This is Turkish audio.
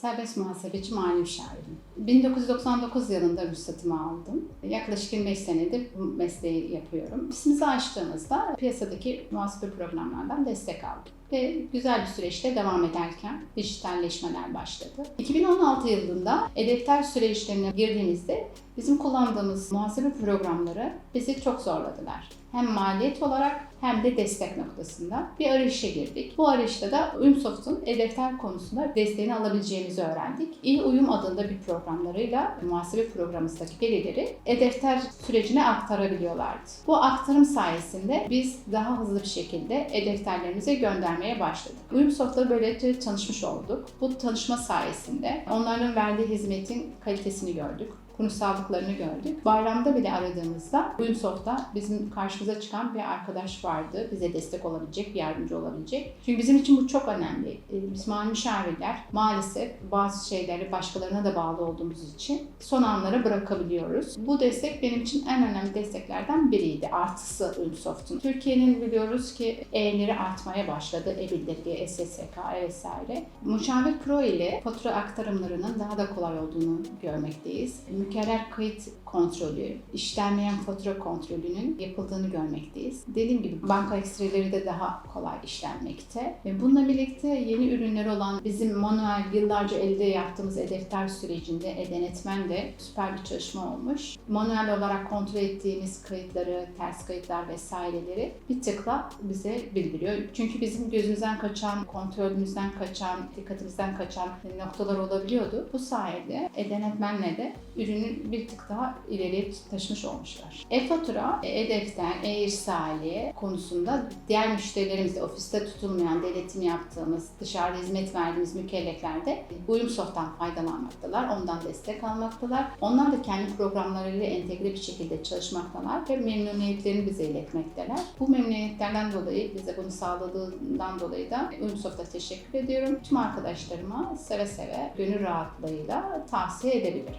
serbest muhasebeci mali müşavirim. 1999 yılında ruhsatımı aldım. Yaklaşık 25 senedir bu mesleği yapıyorum. İsmimizi açtığımızda piyasadaki muhasebe programlardan destek aldım. Ve güzel bir süreçte devam ederken dijitalleşmeler başladı. 2016 yılında e-defter süreçlerine girdiğimizde bizim kullandığımız muhasebe programları bizi çok zorladılar. Hem maliyet olarak hem de destek noktasında bir arayışa girdik. Bu arayışta da Uyumsoft'un e-defter konusunda desteğini alabileceğimizi öğrendik. İyi Uyum adında bir programlarıyla muhasebe programımızdaki verileri e-defter sürecine aktarabiliyorlardı. Bu aktarım sayesinde biz daha hızlı bir şekilde e-defterlerimize göndermeye başladık. Uyumsoft'la böylece tanışmış olduk. Bu tanışma sayesinde onların verdiği hizmetin kalitesini gördük kurumsallıklarını gördük. Bayramda bile aradığımızda Uyumsoft'ta bizim karşımıza çıkan bir arkadaş vardı. Bize destek olabilecek, bir yardımcı olabilecek. Çünkü bizim için bu çok önemli. Ee, Biz mali müşavirler maalesef bazı şeyleri başkalarına da bağlı olduğumuz için son anlara bırakabiliyoruz. Bu destek benim için en önemli desteklerden biriydi. Artısı Uyumsoft'un. Türkiye'nin biliyoruz ki E-leri artmaya başladı. E-bildirge, SSK vesaire. Müşavir Pro ile fatura aktarımlarının daha da kolay olduğunu görmekteyiz mükerrer kayıt kontrolü, işlenmeyen fatura kontrolünün yapıldığını görmekteyiz. Dediğim gibi banka ekstreleri de daha kolay işlenmekte. Ve bununla birlikte yeni ürünler olan bizim manuel yıllarca elde yaptığımız e-defter sürecinde e-denetmen de süper bir çalışma olmuş. Manuel olarak kontrol ettiğimiz kayıtları, ters kayıtlar vesaireleri bir tıkla bize bildiriyor. Çünkü bizim gözümüzden kaçan, kontrolümüzden kaçan, dikkatimizden kaçan noktalar olabiliyordu. Bu sayede e-denetmenle de ürünün bir tık daha ileriye taşımış olmuşlar. E-fatura, e-defter, e-irsali konusunda diğer müşterilerimizle ofiste tutulmayan, denetim yaptığımız, dışarıda hizmet verdiğimiz mükellefler de Uyumsoft'tan faydalanmaktalar. Ondan destek almaktalar. Onlar da kendi programlarıyla entegre bir şekilde çalışmaktalar ve memnuniyetlerini bize iletmekteler. Bu memnuniyetlerden dolayı, bize bunu sağladığından dolayı da Uyumsoft'a teşekkür ediyorum. Tüm arkadaşlarıma seve seve, gönül rahatlığıyla tavsiye edebilirim.